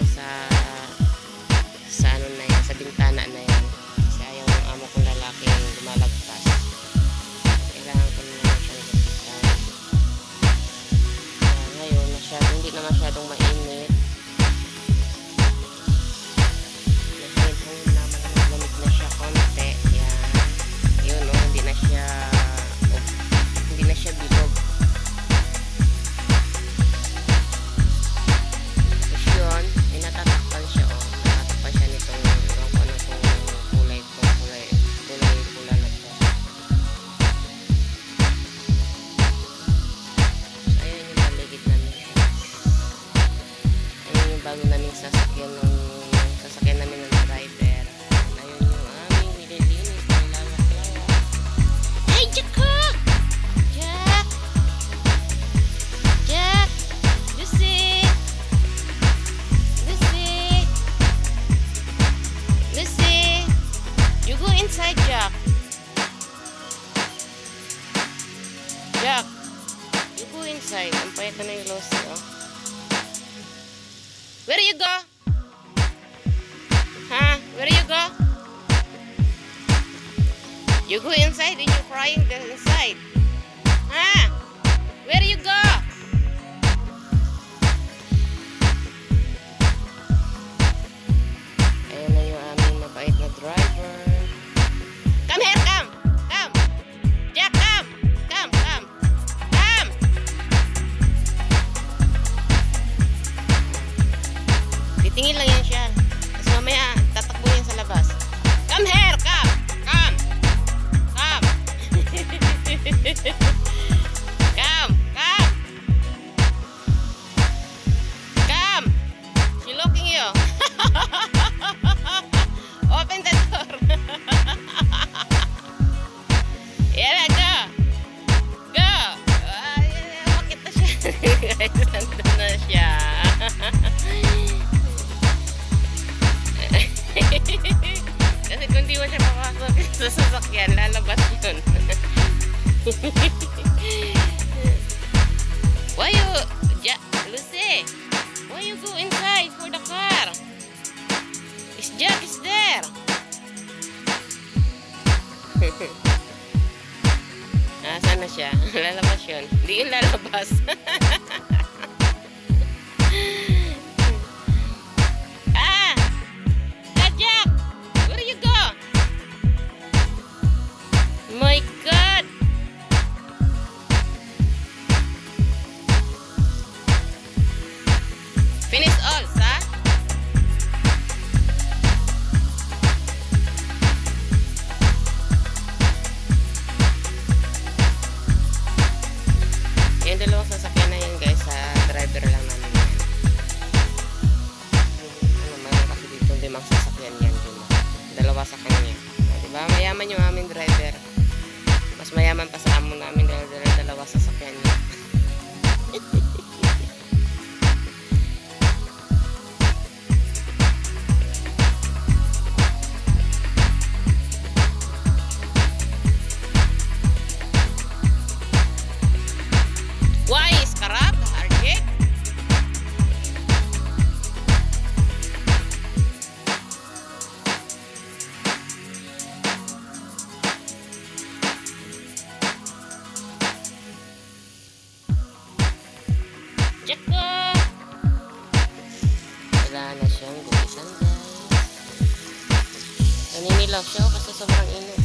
outside. You go inside and you crying inside. Ah, where you go? Jackpot! Wala na siyang gumisan guys. Naninilaw siya oh, kasi sobrang init.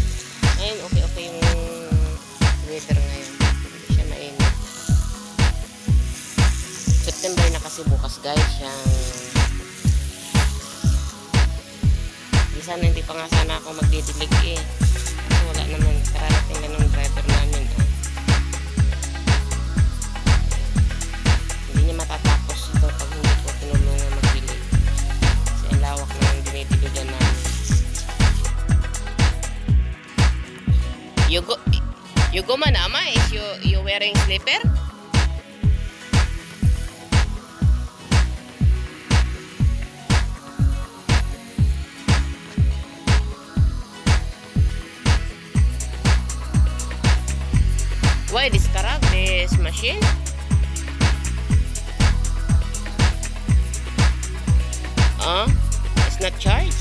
Ngayon, okay-okay yung weather ngayon. Hindi siya mainit. September na kasi bukas guys siyang hindi sana hindi pa nga sana ako magdidilig eh. So, wala naman. Tara natin na ng driver namin. Ah. Ito pag hindi ko magdilig. Kasi ang lawak na ng dinidiligan namin. You go, you go man ama, is you, you wearing slipper? Why disconnect this machine? charge?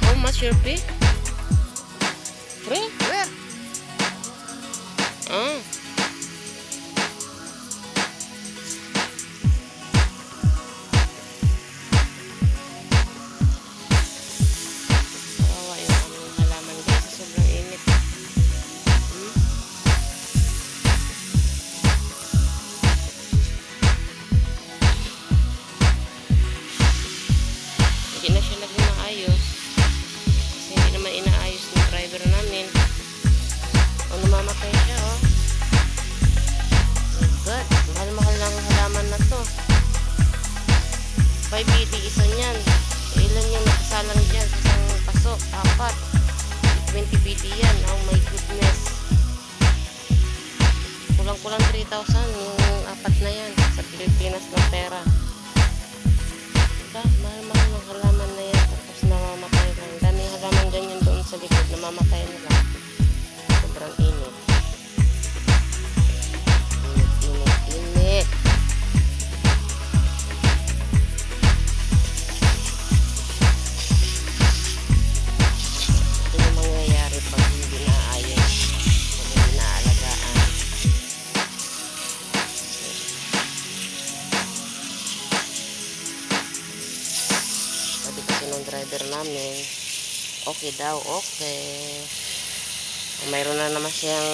How much your pay? Niyan. Ilan yung nakasalang dyan sa isang paso? Apat. 20 BT yan. Oh my goodness. Kulang-kulang 3,000 yung apat na yan sa Pilipinas ng pera. Diba? Mahal-mahal ng halaman na yan. Tapos namamatay lang. Daming halaman ganyan doon sa likod. Namamatay na Nung driver namin, okay daw, okay. Mayroon na naman siyang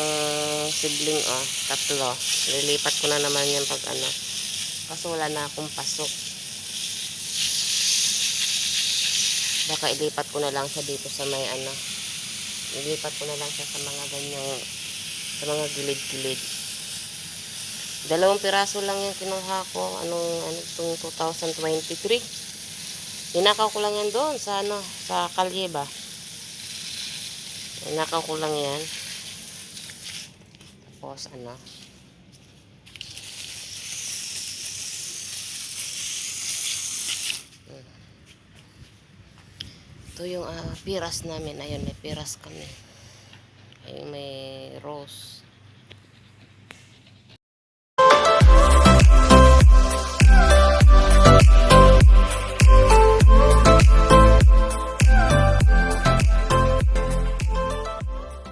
sibling, oh, tatlo. Lilipat ko na naman yan pag ano. Kaso wala na akong pasok. Baka ilipat ko na lang siya dito sa may ano. Ilipat ko na lang siya sa mga ganyang, sa mga gilid-gilid. Dalawang piraso lang yung kinuha ko. Anong, ano itong 2023. Ninakaw ko lang yan doon sa ano, sa kalye ba. Ninakaw ko lang yan. Tapos ano. Ito yung ah, piras namin. Ayun, may piras kami. Ayun, may rose.